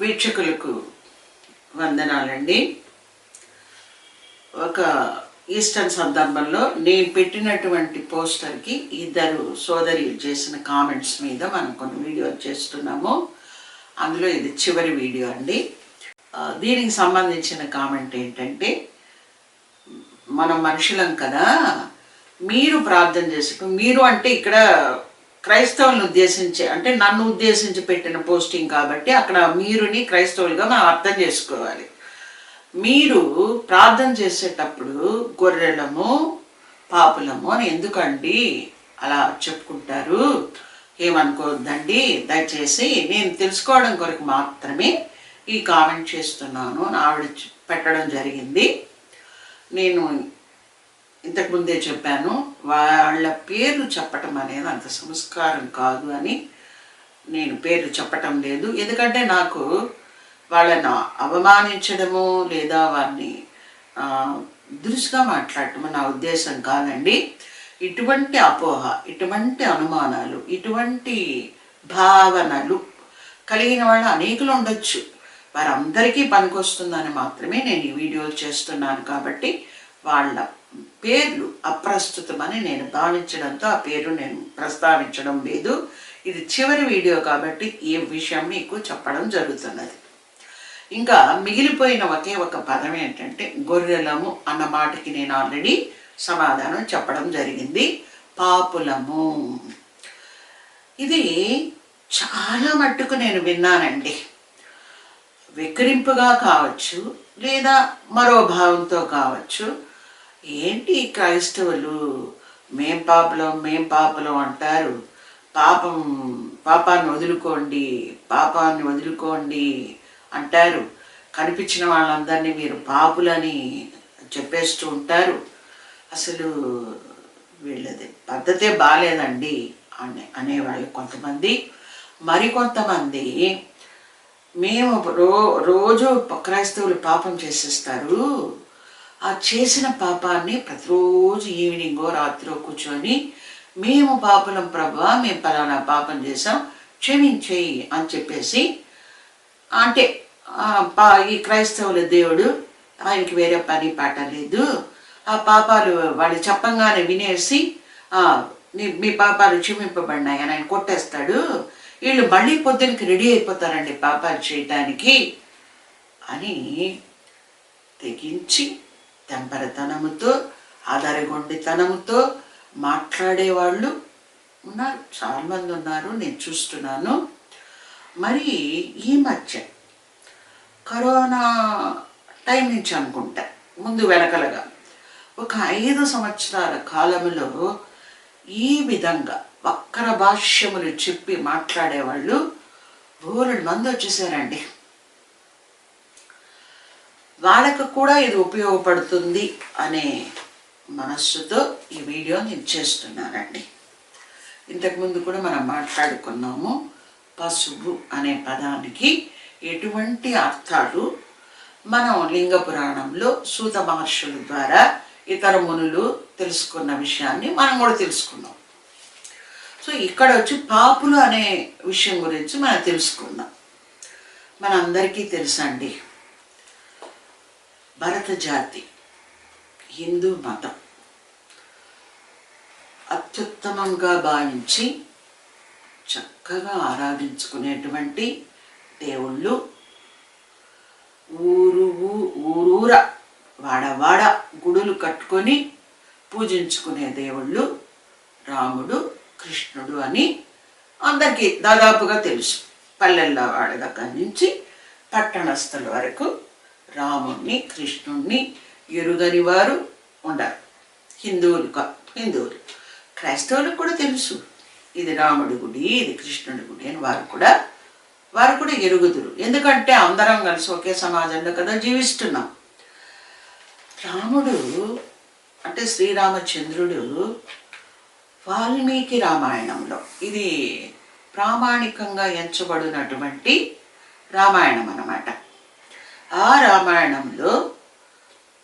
వీక్షకులకు వందనాలండి. ఒక ఈస్టర్న్ సందర్భంలో నేను పెట్టినటువంటి పోస్టర్కి ఇద్దరు సోదరి చేసిన కామెంట్స్ మీద మనం కొన్ని వీడియో చేస్తున్నాము. అందులో ఇది చివరి వీడియో అండి. దీనికి సంబంధించిన కామెంట్ ఏంటంటే మనం మనుషులం కదా మీరు ప్రార్థన చేసుకు మీరు అంటే ఇక్కడ క్రైస్తవులను ఉద్దేశించి అంటే నన్ను ఉద్దేశించి పెట్టిన పోస్టింగ్ కాబట్టి అక్కడ మీరుని క్రైస్తవులుగా మనం అర్థం చేసుకోవాలి. మీరు ప్రార్థన చేసేటప్పుడు గొర్రెలము పాపులము అని ఎందుకండి అలా చెప్పుకుంటారు? ఏమనుకోవద్దండి? దయచేసి నేను తెలుసుకోవడం కొరకు మాత్రమే ఈ కామెంట్ చేస్తున్నాను అని ఆవిడ పెట్టడం జరిగింది. నేను ఇంతకు ముందే చెప్పాను వాళ్ళ పేర్లు చెప్పటం అనేది అంత సంస్కారం కాదు అని నేను పేర్లు చెప్పటం లేదు. ఎందుకంటే నాకు వాళ్ళను అవమానించడము లేదా వారిని దురుసుగా మాట్లాడటం నా ఉద్దేశం కాదండి. ఇటువంటి అపోహ ఇటువంటి అనుమానాలు ఇటువంటి భావనలు కలిగిన వాళ్ళు అనేకులు ఉండొచ్చు. వారందరికీ పనికొస్తుందని మాత్రమే నేను ఈ వీడియోలు చేస్తున్నాను కాబట్టి వాళ్ళ పేర్లు అప్రస్తుతమని నేను భావించడంతో ఆ పేరు నేను ప్రస్తావించడం లేదు. ఇది చివరి వీడియో కాబట్టి ఈ విషయం మీకు చెప్పడం జరుగుతున్నది. ఇంకా మిగిలిపోయిన ఒకే ఒక పదం ఏంటంటే గొర్రెలము అన్న మాటకి నేను ఆల్రెడీ సమాధానం చెప్పడం జరిగింది. పాపులము. ఇది చాలా మట్టుకు నేను విన్నానండి. వెక్కిరింపుగా కావచ్చు లేదా మరో భావంతో కావచ్చు ఏంటి క్రైస్తవులు? మేం పాపలం మేం పాపలం అంటారు. పాపం పాపాన్ని వదులుకోండి పాపాన్ని వదులుకోండి అంటారు. కనిపించిన వాళ్ళందరినీ మీరు పాపులని చెప్పేస్తూ ఉంటారు. అసలు వీళ్ళది పద్ధతే బాగాలేదండి అనే అనేవాళ్ళు కొంతమంది. మరికొంతమంది మేము రో రోజు క్రైస్తవులు పాపం చేసేస్తారు. ఆ చేసిన పాపాన్ని ప్రతిరోజు ఈవినింగో రాత్రో కూర్చొని మేము పాపలం ప్రభా మేము పలానా పాపం చేసాం క్షమించేయి అని చెప్పేసి అంటే పా- ఈ క్రైస్తవుల దేవుడు ఆయనకి వేరే పని పాట లేదు. ఆ పాపాలు వాళ్ళు చెప్పంగానే వినేసి మీ పాపాలు క్షమింపబడినాయి అని ఆయన కొట్టేస్తాడు. వీళ్ళు మళ్ళీ పొద్దునకి రెడీ అయిపోతారండి పాపాలు చేయటానికి అని తెగించి తెంపరతనముతో ఆధారగొండితనముతో మాట్లాడేవాళ్ళు ఉన్నారు. చాలామంది ఉన్నారు నేను చూస్తున్నాను. మరి ఈ మధ్య కరోనా టైం నుంచి అనుకుంటా. ముందు వెనకలగా. ఒక ఐదు సంవత్సరాల కాలంలో ఈ విధంగా వక్ర భాష్యములు చెప్పి మాట్లాడేవాళ్ళు బోలెడు మంది వచ్చేసారండి. వాళ్ళకు కూడా ఇది ఉపయోగపడుతుంది అనే మనస్సుతో ఈ వీడియో నేను చేస్తున్నానండి. ఇంతకుముందు కూడా మనం మాట్లాడుకున్నాము పశువు అనే పదానికి ఎటువంటి అర్థాలు? మనం లింగ పురాణంలో సూత మహర్షుల ద్వారా ఇతర మునులు తెలుసుకున్న విషయాన్ని మనం కూడా తెలుసుకున్నాం. సో ఇక్కడ వచ్చి పాపులు అనే విషయం గురించి మనం తెలుసుకుందాం. మనందరికీ తెలుసండి భరత జాతి హిందూ మతం. అత్యుత్తమంగా భావించి చక్కగా ఆరాధించుకునేటువంటి దేవుళ్ళు ఊరు ఊరూర వాడవాడ గుడులు కట్టుకొని పూజించుకునే దేవుళ్ళు రాముడు కృష్ణుడు అని అందరికీ దాదాపుగా తెలుసు. పల్లెల్లో వాడి దగ్గర నుంచి పట్టణస్థుల వరకు రాముణ్ణి కృష్ణుణ్ణి ఎరుగని వారు ఉండరు హిందువులు హిందువులు. క్రైస్తవులకు కూడా తెలుసు. ఇది రాముడి గుడి ఇది కృష్ణుడి గుడి అని వారు కూడా వారు కూడా ఎరుగుదురు. ఎందుకంటే అందరం కలిసి ఒకే సమాజంలో కదా జీవిస్తున్నాం. రాముడు అంటే శ్రీరామచంద్రుడు వాల్మీకి రామాయణంలో ఇది ప్రామాణికంగా ఎంచబడినటువంటి రామాయణం అన్నమాట. ఆ రామాయణంలో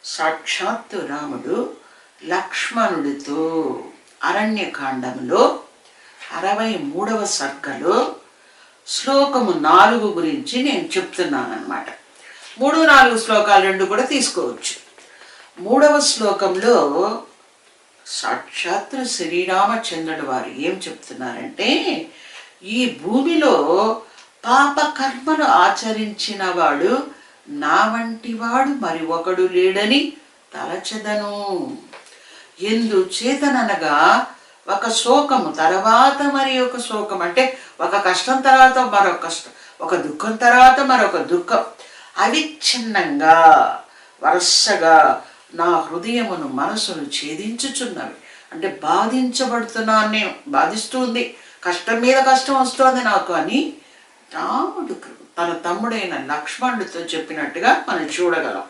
సాక్షాత్తు రాముడు లక్ష్మణుడితో అరణ్యకాండంలో అరవై మూడవ సర్గలో శ్లోకము నాలుగు గురించి నేను చెప్తున్నాను అనమాట మూడు నాలుగు శ్లోకాలు రెండు కూడా తీసుకోవచ్చు. మూడవ శ్లోకంలో సాక్షాత్తు శ్రీరామచంద్రుడు వారు ఏం చెప్తున్నారంటే ఈ భూమిలో పాపకర్మను ఆచరించిన వాడు నా వంటివాడు మరి ఒకడు లేడని తలచదను. ఎందు చేతననగా ఒక శోకము తర్వాత మరి ఒక శోకం అంటే ఒక కష్టం తర్వాత మరొక కష్టం ఒక దుఃఖం తర్వాత మరొక దుఃఖం. అవిచ్ఛిన్నంగా వరుసగా నా హృదయమును మనసును ఛేదించుచున్నవి. అంటే బాధించబడుతున్నాను నేను బాధిస్తూ ఉంది. కష్టం మీద కష్టం వస్తోంది నాకు అని రాముడు తన తమ్ముడైన లక్ష్మణుడితో చెప్పినట్టుగా మనం చూడగలం.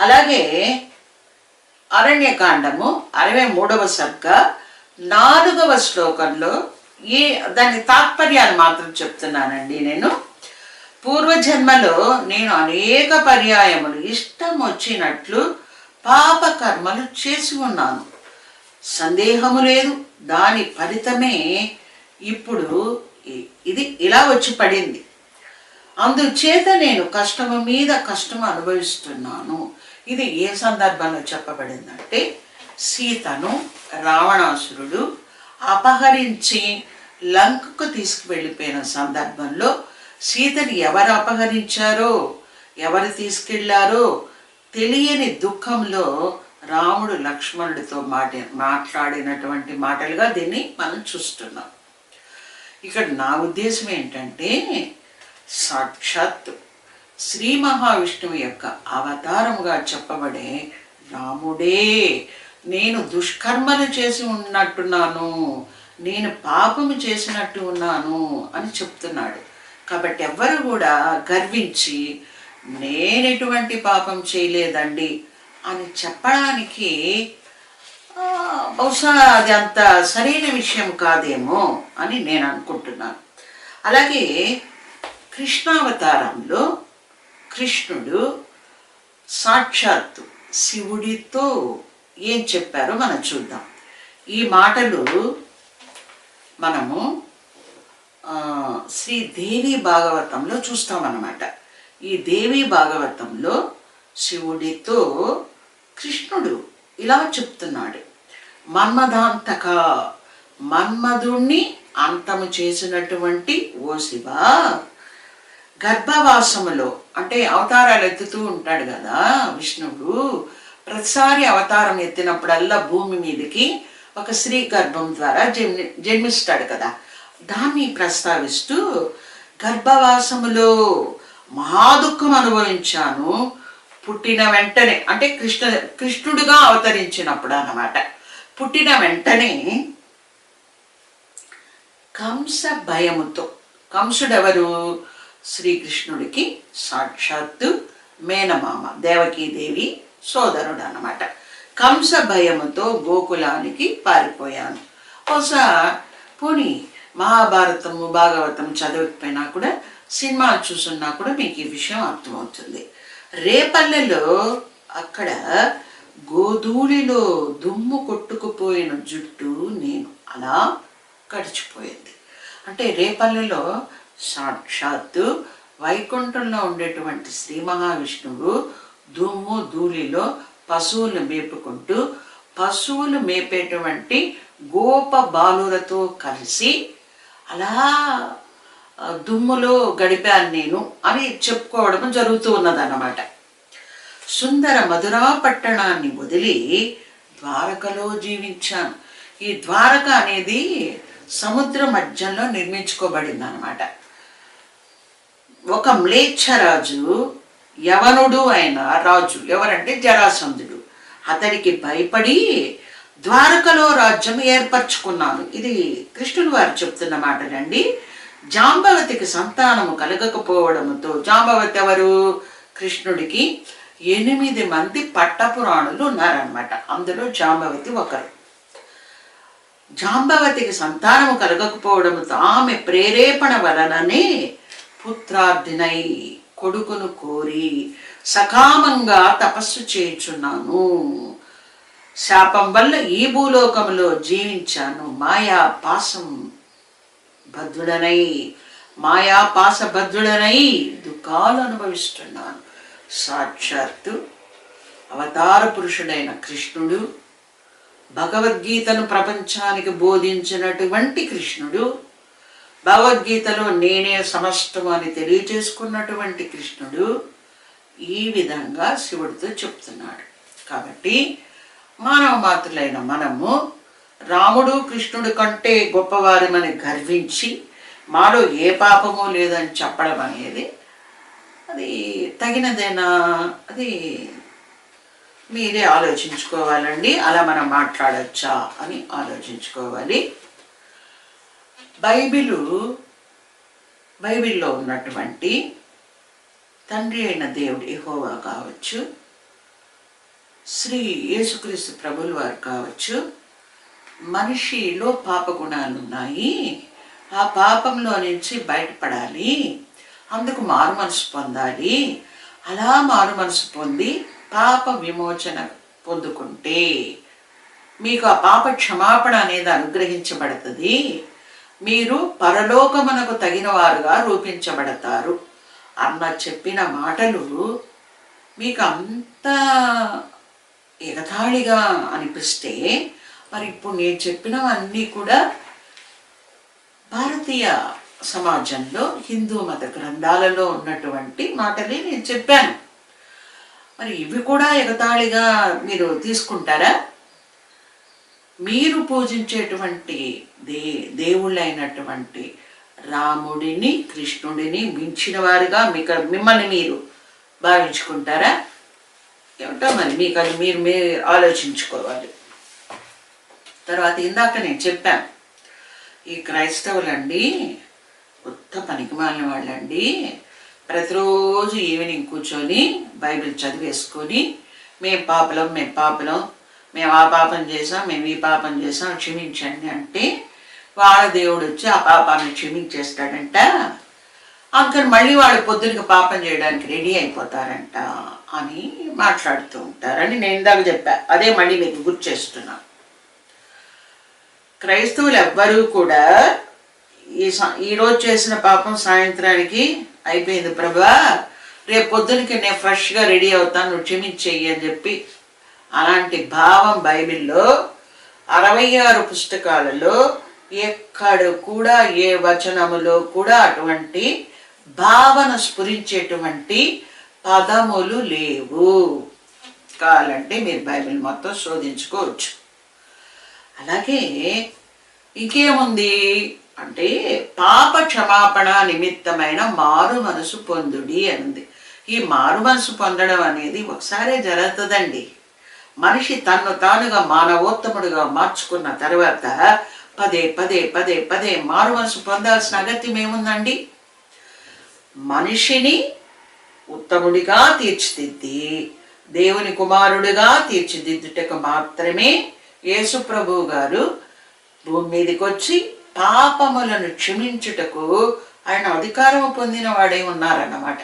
అలాగే అరణ్యకాండము అరవై మూడవ సర్గ నాలుగవ శ్లోకంలో ఈ దాని తాత్పర్యాలు మాత్రం చెప్తున్నానండి నేను. పూర్వజన్మలో నేను అనేక పర్యాయములు ఇష్టం వచ్చినట్లు పాపకర్మలు చేసి ఉన్నాను. సందేహము లేదు. దాని ఫలితమే ఇప్పుడు ఇది ఇలా వచ్చి పడింది. అందుచేత నేను కష్టము మీద కష్టం అనుభవిస్తున్నాను. ఇది ఏ సందర్భంలో చెప్పబడిందంటే సీతను రావణాసురుడు అపహరించి లంకకు తీసుకువెళ్ళిపోయిన సందర్భంలో సీతని ఎవరు అపహరించారో ఎవరు తీసుకెళ్ళారో తెలియని దుఃఖంలో రాముడు లక్ష్మణుడితో మాట మాట్లాడినటువంటి మాటలుగా దీన్ని మనం చూస్తున్నాం. ఇక్కడ నా ఉద్దేశం ఏంటంటే సాక్షాత్ శ్రీ మహావిష్ణువు యొక్క అవతారముగా చెప్పబడే రాముడే నేను దుష్కర్మలు చేసి ఉన్నట్టున్నాను నేను పాపము చేసినట్టు ఉన్నాను అని చెప్తున్నాడు. కాబట్టి ఎవ్వరు కూడా గర్వించి నేను ఎటువంటి పాపం చేయలేదండి అని చెప్పడానికి బహుశా అది అంత సరైన విషయం కాదేమో అని నేను అనుకుంటున్నాను. అలాగే కృష్ణావతారంలో కృష్ణుడు సాక్షాత్తు శివుడితో ఏం చెప్పారో మనం చూద్దాం. ఈ మాటలు మనము శ్రీ దేవి భాగవతంలో చూస్తామన్నమాట. ఈ దేవి భాగవతంలో శివుడితో కృష్ణుడు ఇలా చెప్తున్నాడు. మన్మధాంతక మన్మధుణ్ణి అంతము చేసినటువంటి ఓ శివ గర్భవాసములో అంటే అవతారాలు ఎత్తుతూ ఉంటాడు కదా విష్ణువు ప్రతిసారి అవతారం ఎత్తినప్పుడల్లా భూమి మీదకి ఒక స్త్రీ గర్భం ద్వారా జన్మి జన్మిస్తాడు కదా. దాన్ని ప్రస్తావిస్తూ గర్భవాసములో మహాదుఖం అనుభవించాను పుట్టిన వెంటనే అంటే కృష్ణ కృష్ణుడుగా అవతరించినప్పుడు అన్నమాట. పుట్టిన వెంటనే కంస భయముతో కంసుడెవరు? శ్రీకృష్ణుడికి సాక్షాత్తు మేనమామ దేవకీదేవి సోదరుడు అనమాట కంస భయముతో గోకులానికి పారిపోయాను. బహుశా పోనీ మహాభారతము భాగవతం చదవకపోయినా కూడా సినిమాలు చూసున్నా కూడా మీకు ఈ విషయం అర్థమవుతుంది. రేపల్లెలో అక్కడ గోధూళిలో దుమ్ము కొట్టుకుపోయిన జుట్టు నేను అలా గడిచిపోయింది అంటే రేపల్లెలో సాక్షాత్తు వైకుంఠంలో ఉండేటువంటి శ్రీ మహావిష్ణువు దుమ్ము ధూళిలో పశువులు మేపుకుంటూ పశువులు మేపేటువంటి గోప బాలులతో కలిసి అలా దుమ్ములో గడిపాను నేను అని చెప్పుకోవడం జరుగుతూ ఉన్నదన్నమాట. సుందర మధురా పట్టణాన్ని వదిలి ద్వారకలో జీవించాను. ఈ ద్వారక అనేది సముద్ర మధ్యంలో నిర్మించుకోబడింది అనమాట ఒక మ్లేచ్ఛరాజు యవనుడు అయిన రాజు ఎవరంటే జరాసంధుడు. అతడికి భయపడి ద్వారకలో రాజ్యం ఏర్పరచుకున్నాను. ఇది కృష్ణుడు వారు చెప్తున్న మాటలండి. జాంబవతికి సంతానము కలగకపోవడంతో జాంబవతి ఎవరు కృష్ణుడికి ఎనిమిది మంది పట్టపురాణులు ఉన్నారనమాట అందులో జాంబవతి ఒకరు. జాంబవతికి సంతానము కలగకపోవడంతో ఆమె ప్రేరేపణ వలననే పుత్రార్థినై కొడుకును కోరి సకామంగా తపస్సు చేయుచున్నాను. శాపం వల్ల ఈ భూలోకంలో జీవించాను. మాయా పాసం బద్ధుడనై మాయా పాస బద్ధుడనై దుఃఖాలు అనుభవిస్తున్నాను. సాక్షాత్తు అవతార పురుషుడైన కృష్ణుడు భగవద్గీతను ప్రపంచానికి బోధించినటువంటి కృష్ణుడు భగవద్గీతలో నేనే సమస్తము అని తెలియచేసుకున్నటువంటి కృష్ణుడు ఈ విధంగా శివుడితో చెప్తున్నాడు. కాబట్టి మానవ మాతృలైన మనము రాముడు కృష్ణుడు కంటే గొప్పవారమని గర్వించి మాలో ఏ పాపమో లేదని చెప్పడం అనేది అది తగినదేనా? అది మీరే ఆలోచించుకోవాలండి. అలా మనం మాట్లాడచ్చా అని ఆలోచించుకోవాలి. బైబిలు బైబిల్లో ఉన్నటువంటి తండ్రి అయిన దేవుడు ఎహోవా కావచ్చు శ్రీ యేసుక్రీస్తు ప్రభులు వారు కావచ్చు మనిషిలో పాప గుణాలు ఉన్నాయి ఆ పాపంలో నుంచి బయటపడాలి. అందుకు మారు మనసు పొందాలి. అలా మారు మనసు పొంది పాప విమోచన పొందుకుంటే మీకు ఆ పాప క్షమాపణ అనేది అనుగ్రహించబడుతుంది. మీరు పరలోకమునకు తగిన వారుగా రూపించబడతారు. అన్న చెప్పిన మాటలు మీకు అంత ఎగతాళిగా అనిపిస్తే మరి ఇప్పుడు నేను చెప్పినవన్నీ కూడా భారతీయ సమాజంలో హిందూ మత గ్రంథాలలో ఉన్నటువంటి మాటలే నేను చెప్పాను. మరి ఇవి కూడా ఎగతాళిగా మీరు తీసుకుంటారా? మీరు పూజించేటువంటి దే దేవుళ్ళైనటువంటి రాముడిని కృష్ణుడిని మించిన వారుగా మీకు మిమ్మల్ని మీరు భావించుకుంటారా? ఏమిటో మరి మీకు అది మీరు మీరు ఆలోచించుకోవాలి. తర్వాత ఇందాక నేను చెప్పాను ఈ క్రైస్తవులండి కొత్త పనికిమాలిన వాళ్ళండి ప్రతిరోజు ఈవినింగ్ కూర్చొని బైబిల్ చదివేసుకొని మేం పాపలం మేం పాపలం మేము ఆ పాపం చేసాం మేము ఈ పాపం చేసాం క్షమించండి అంటే వాళ్ళ దేవుడు వచ్చి ఆ పాపాన్ని క్షమించేస్తాడంట. అందుకని మళ్ళీ వాళ్ళు పొద్దునకి పాపం చేయడానికి రెడీ అయిపోతారంట అని మాట్లాడుతూ ఉంటారని నేను ఇందాక చెప్పా. అదే మళ్ళీ మీకు గుర్తు చేస్తున్నాను క్రైస్తవులు ఎవ్వరూ కూడా ఈ ఈరోజు చేసిన పాపం సాయంత్రానికి అయిపోయింది ప్రభా. రేపు పొద్దునకి నేను ఫ్రెష్గా రెడీ అవుతాను నువ్వు క్షమించేయి అని చెప్పి అలాంటి భావం బైబిల్లో అరవై ఆరు పుస్తకాలలో ఎక్కడ కూడా ఏ వచనములో కూడా అటువంటి భావన స్ఫురించేటువంటి పదములు లేవు. కావాలంటే మీరు బైబిల్ మొత్తం శోధించుకోవచ్చు. అలాగే ఇంకేముంది? అంటే పాప క్షమాపణ నిమిత్తమైన మారు మనసు పొందుడి అనుంది. ఈ మారు మనసు పొందడం అనేది ఒకసారే జరుగుతుందండి. మనిషి తన్ను తానుగా మానవోత్తముడుగా మార్చుకున్న తర్వాత పదే పదే పదే పదే మారు మనసు పొందాల్సిన అగత్యం ఏముందండి? మనిషిని ఉత్తముడిగా తీర్చిదిద్ది దేవుని కుమారుడిగా తీర్చిదిద్దుటకు మాత్రమే యేసు ప్రభువు గారు భూమి మీదకి వచ్చి పాపములను క్షమించుటకు ఆయన అధికారం పొందిన వాడే ఉన్నారన్నమాట.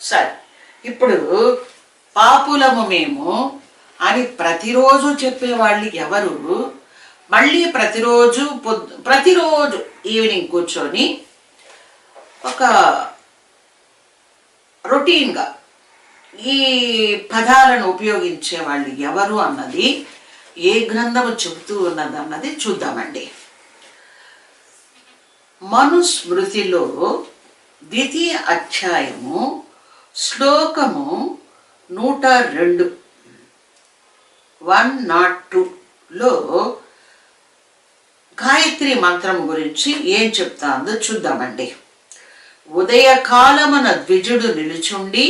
సరే ఇప్పుడు పాపులము మేము అని ప్రతిరోజు చెప్పేవాళ్ళు ఎవరు? మళ్ళీ ప్రతిరోజు పొద్దు ప్రతిరోజు ఈవినింగ్ కూర్చొని ఒక రొటీన్గా ఈ పదాలను ఉపయోగించే వాళ్ళు ఎవరు అన్నది ఏ గ్రంథము చెబుతూ ఉన్నది అన్నది చూద్దామండి. మనుస్మృతిలో ద్వితీయ అధ్యాయము శ్లోకము నూట రెండు. వన్ నాట్ టూలో గాయత్రి మంత్రం గురించి ఏం చెప్తాందో చూద్దామండి. ఉదయకాలమున ద్విజుడు నిలుచుండి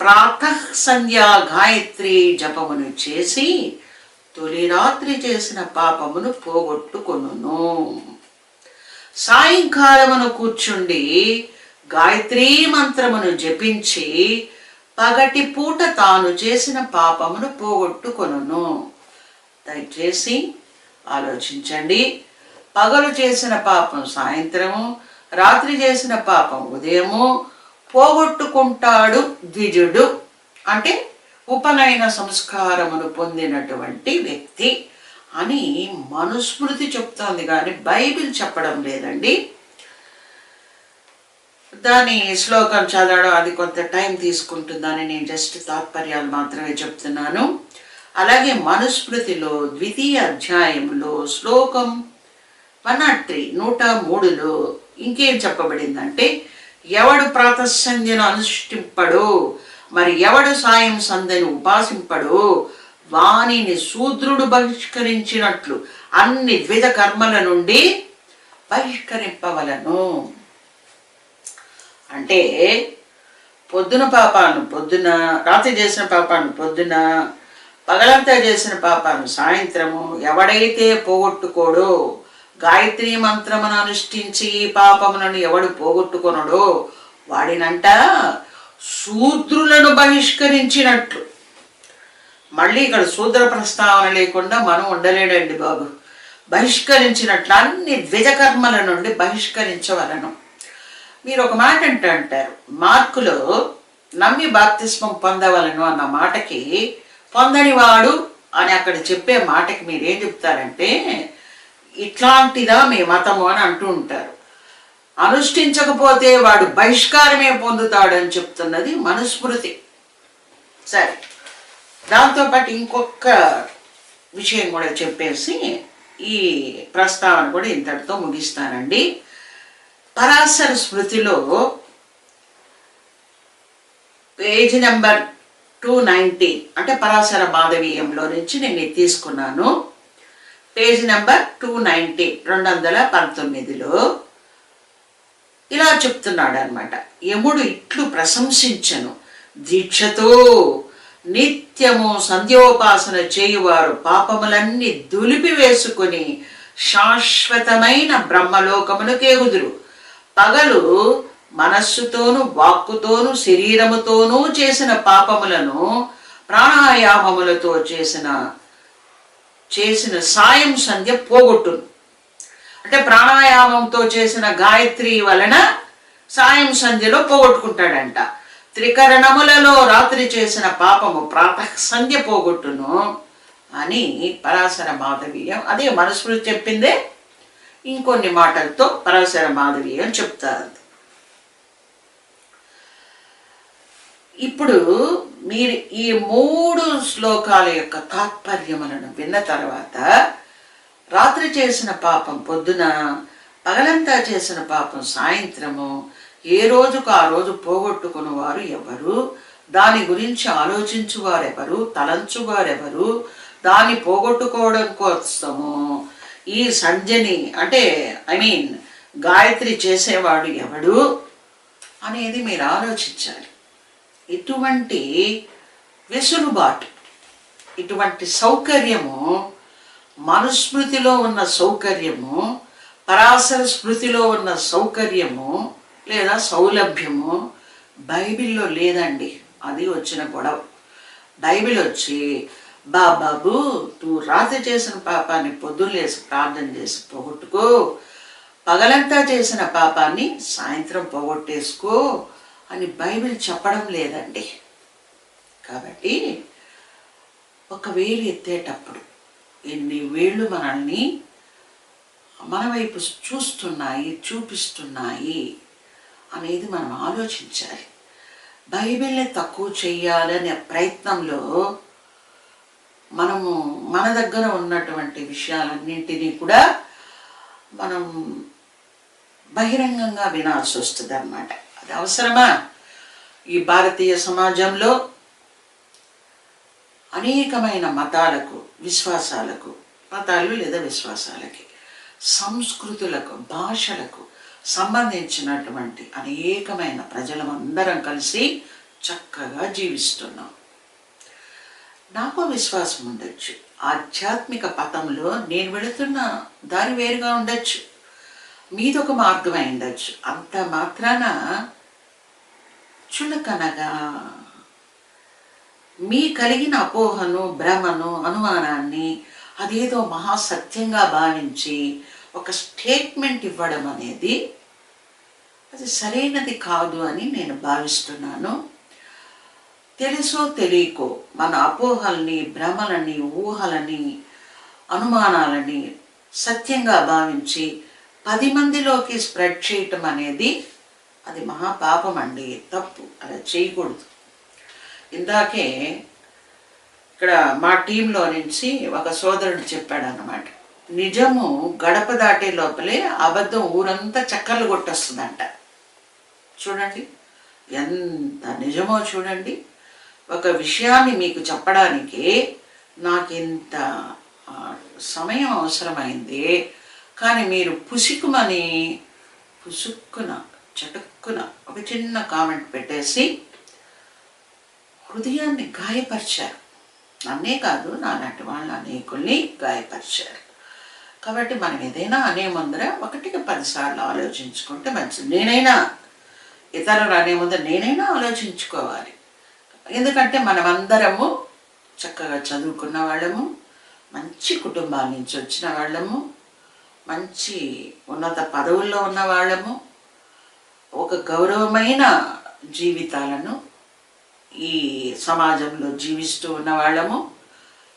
ప్రాతః సంధ్యా గాయత్రి జపమును చేసి తొలి రాత్రి చేసిన పాపమును పోగొట్టుకొనును. సాయంకాలమును కూర్చుండి గాయత్రీ మంత్రమును జపించి పగటి పూట తాను చేసిన పాపమును పోగొట్టుకొనును. దయచేసి ఆలోచించండి. పగలు చేసిన పాపం సాయంత్రము రాత్రి చేసిన పాపం ఉదయము పోగొట్టుకుంటాడు ద్విజుడు. అంటే ఉపనయన సంస్కారమును పొందినటువంటి వ్యక్తి అని మనుస్మృతి చెప్తోంది కానీ బైబిల్ చెప్పడం లేదండి. దాని శ్లోకం చదవడం అది కొంత టైం తీసుకుంటుందని నేను జస్ట్ తాత్పర్యాలు మాత్రమే చెప్తున్నాను. అలాగే మనుస్మృతిలో ద్వితీయ అధ్యాయంలో శ్లోకం వన్ నాట్ త్రీ నూట మూడులో ఇంకేం చెప్పబడిందంటే ఎవడు ప్రాతసంధ్యను అనుష్ఠింపడో మరి ఎవడు సాయం సందని ఉపాసింపడో వానిని శూద్రుడు బహిష్కరించినట్లు అన్ని వివిధ కర్మల నుండి బహిష్కరింపవలను. అంటే పొద్దున పాపాను పొద్దున రాత్రి చేసిన పాపాను పొద్దున పగలంతా చేసిన పాపాను సాయంత్రము ఎవడైతే పోగొట్టుకోడో గాయత్రి మంత్రమును అనుష్ఠించి ఈ పాపములను ఎవడు పోగొట్టుకొనడో వాడినంట శూద్రులను బహిష్కరించినట్లు. మళ్ళీ ఇక్కడ శూద్ర ప్రస్తావన లేకుండా మనం ఉండలేడండి బాబు. బహిష్కరించినట్లు అన్ని ద్విజకర్మల నుండి బహిష్కరించవలను. మీరు ఒక మాట అంటే అంటారు. మార్కులో నమ్మి బాప్తిస్మం పొందవలను అన్న మాటకి పొందనివాడు అని అక్కడ చెప్పే మాటకి మీరు చెప్తారంటే ఇట్లాంటిదా మీ మతము అని అంటూ ఉంటారు. అనుష్ఠించకపోతే వాడు బహిష్కారమే పొందుతాడని చెప్తున్నది మనుస్మృతి. సరే. దాంతోపాటు ఇంకొక విషయం కూడా చెప్పేసి ఈ ప్రస్తావన కూడా ఇంతటితో ముగిస్తానండి. పరాశర స్మృతిలో పేజ్ నెంబర్ టూ నైంటీ అంటే పరాశర బాధవీయంలో నుంచి నేను ఇది తీసుకున్నాను. పేజ్ నెంబర్ టూ నైంటీ రెండు వందల పంతొమ్మిదిలో ఇలా చెప్తున్నాడు అనమాట యముడు ఇట్లు ప్రశంసించను. దీక్షతో నిత్యము సంధ్యోపాసన చేయువారు పాపములన్నీ దులిపి వేసుకొని శాశ్వతమైన బ్రహ్మలోకమునకేగుదురు పగలు మనస్సుతోనూ వాక్కుతోనూ శరీరముతోనూ చేసిన పాపములను ప్రాణాయామములతో చేసిన చేసిన సాయం సంధ్య పోగొట్టును. అంటే ప్రాణాయామంతో చేసిన గాయత్రి వలన సాయం సంధ్యలో పోగొట్టుకుంటాడంట. త్రికరణములలో రాత్రి చేసిన పాపము ప్రాత సంధ్య పోగొట్టును అని పరాశర మాధవీయం అదే మనస్మృతి చెప్పిందే ఇంకొన్ని మాటలతో పరాశర మాధవీయం చెప్తారు. ఇప్పుడు మీరు ఈ మూడు శ్లోకాల యొక్క తాత్పర్యములను విన్న తర్వాత రాత్రి చేసిన పాపం పొద్దున పగలంతా చేసిన పాపం సాయంత్రము ఏ రోజుకు ఆ రోజు పోగొట్టుకున్న వారు ఎవరు? దాని గురించి ఆలోచించువారెవరు? తలంచువారెవరు? దాన్ని పోగొట్టుకోవడం కోసము ఈ సంధ్యని అంటే ఐ మీన్ గాయత్రి చేసేవాడు ఎవడు అనేది మీరు ఆలోచించాలి. ఇటువంటి వెసులుబాటు ఇటువంటి సౌకర్యము మనుస్మృతిలో ఉన్న సౌకర్యము పరాశర స్మృతిలో ఉన్న సౌకర్యము లేదా సౌలభ్యము బైబిల్లో లేదండి. అది వచ్చిన గొడవ. బైబిల్ వచ్చి బా బాబు నువ్వు రాత్రి చేసిన పాపాన్ని పొద్దున్నేసి ప్రార్థన చేసి పోగొట్టుకో. పగలంతా చేసిన పాపాన్ని సాయంత్రం పోగొట్టేసుకో అని బైబిల్ చెప్పడం లేదండి. కాబట్టి ఒక వేలు ఎత్తేటప్పుడు ఎన్ని వేళ్ళు మనల్ని మన వైపు చూస్తున్నాయి చూపిస్తున్నాయి అనేది మనం ఆలోచించాలి. బైబిల్ని తక్కువ చేయాలనే ప్రయత్నంలో మనము మన దగ్గర ఉన్నటువంటి విషయాలన్నింటినీ కూడా మనం బహిరంగంగా వినాల్సి వస్తుంది అన్నమాట అది అవసరమా? ఈ భారతీయ సమాజంలో అనేకమైన మతాలకు విశ్వాసాలకు మతాలు లేదా విశ్వాసాలకి సంస్కృతులకు భాషలకు సంబంధించినటువంటి అనేకమైన ప్రజలమందరం కలిసి చక్కగా జీవిస్తున్నాం. నాకు విశ్వాసం ఉండొచ్చు. ఆధ్యాత్మిక పథంలో నేను వెళుతున్న దారి వేరుగా ఉండొచ్చు. మీదొక మార్గం అయి ఉండొచ్చు. అంత మాత్రాన చులకనగా మీ కలిగిన అపోహను భ్రమను అనుమానాన్ని అదేదో మహాసత్యంగా భావించి ఒక స్టేట్మెంట్ ఇవ్వడం అనేది అది సరైనది కాదు అని నేను భావిస్తున్నాను. తెలుసో తెలియకో మన అపోహల్ని భ్రమలని ఊహలని అనుమానాలని సత్యంగా భావించి పది మందిలోకి స్ప్రెడ్ చేయటం అనేది అది మహాపాపం అండి. తప్పు. అలా చేయకూడదు. ఇందాకే ఇక్కడ మా టీంలో నుంచి ఒక సోదరుడు చెప్పాడు అన్నమాట నిజము గడప దాటే లోపలే అబద్ధం ఊరంతా చక్కర్లు కొట్టొస్తుందంట. చూడండి ఎంత నిజమో చూడండి. ఒక విషయాన్ని మీకు చెప్పడానికి నాకు ఇంత సమయం అవసరమైంది. కానీ మీరు పుసుకుమని పుసుక్కున చటుక్కున ఒక చిన్న కామెంట్ పెట్టేసి హృదయాన్ని గాయపరిచారు. నన్నే కాదు నాలాంటి వాళ్ళ అనేకుల్ని గాయపరిచారు. కాబట్టి మనం ఏదైనా అనే ముందర ఒకటికి పదిసార్లు ఆలోచించుకుంటే మంచిది. నేనైనా ఇతరులు అనే ముందర నేనైనా ఆలోచించుకోవాలి. ఎందుకంటే మనమందరము చక్కగా చదువుకున్న వాళ్ళము మంచి కుటుంబాల నుంచి వచ్చిన వాళ్ళము మంచి ఉన్నత పదవుల్లో ఉన్న వాళ్ళము ఒక గౌరవమైన జీవితాలను ఈ సమాజంలో జీవిస్తూ ఉన్న వాళ్ళము.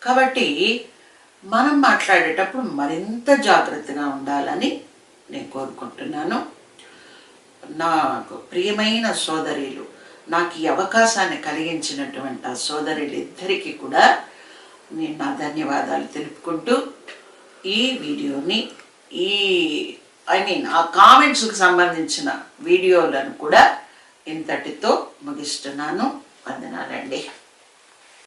కాబట్టి మనం మాట్లాడేటప్పుడు మరింత జాగ్రత్తగా ఉండాలని నేను కోరుకుంటున్నాను. నాకు ప్రియమైన సోదరులు నాకు ఈ అవకాశాన్ని కలిగించినటువంటి ఆ సోదరులు ఇద్దరికీ కూడా నేను నా ధన్యవాదాలు తెలుపుకుంటూ ఈ వీడియోని ఈ ఐ మీన్ ఆ కామెంట్స్కి సంబంధించిన వీడియోలను కూడా ఇంతటితో ముగిస్తున్నాను. వందనాలండి